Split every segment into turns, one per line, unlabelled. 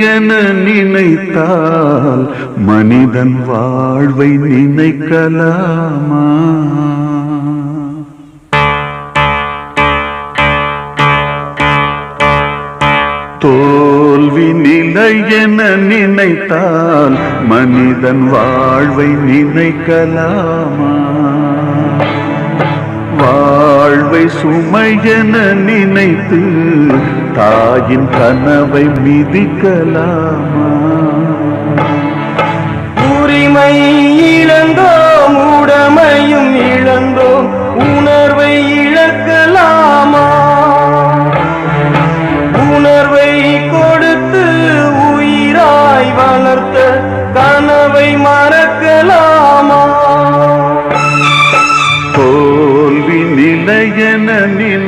என நினைத்தால் மனிதன் வாழ்வை நினைக்கலாமா? தோல்வி நிலை என நினைத்தால் மனிதன் வாழ்வை நினைக்கலாமா? வாழ்வை சுமை என நினைத்து தாயின் கனவை மிதிக்கலாமா? உரிமையில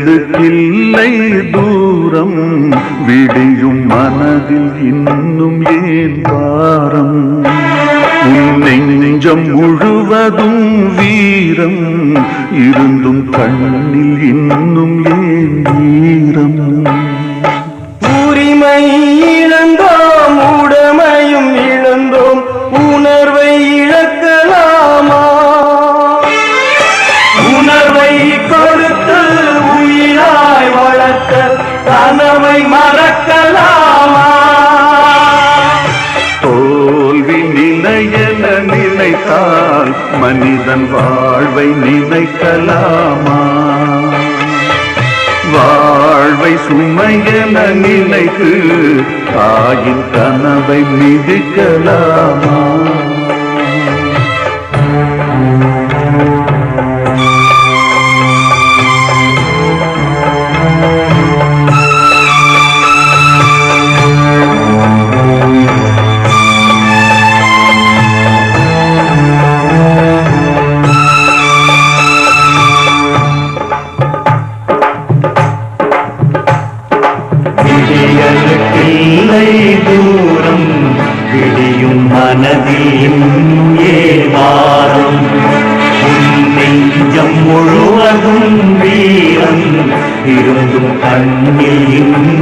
விடியலுக்கில்லை தூரம் விடியும் மனதில் இன்னும் ஏன் பாரம்? உன் நெஞ்சம் முழுவதும் வீரம் இருந்தும் கண்ணில் இன்னும் ஏன் வீரம்? வாழ்வை நினைக்கலாமா? வாழ்வை சுமையென நினைத்து தாயின் கனவை மிதிக்கலாமா?
விடியும் மனதில் நெஞ்சம் முழுவதும் வீரம் இருந்தும் கண்ணில்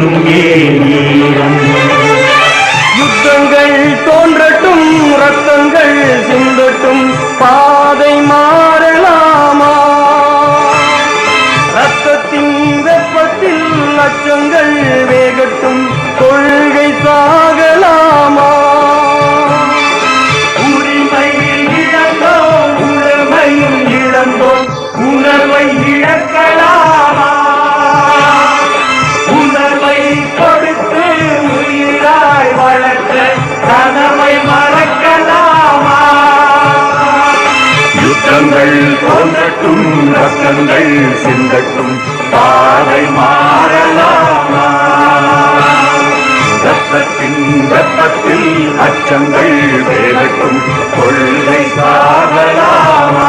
யுத்தங்கள் தோன்றட்டும் ரத்தங்கள் சிந்தட்டும் பாதை மாறலாமா? ரத்தத்தின்
ரத்தத்தில் அச்சங்கள் வேலட்டும் கொள்கை சாகலாமா?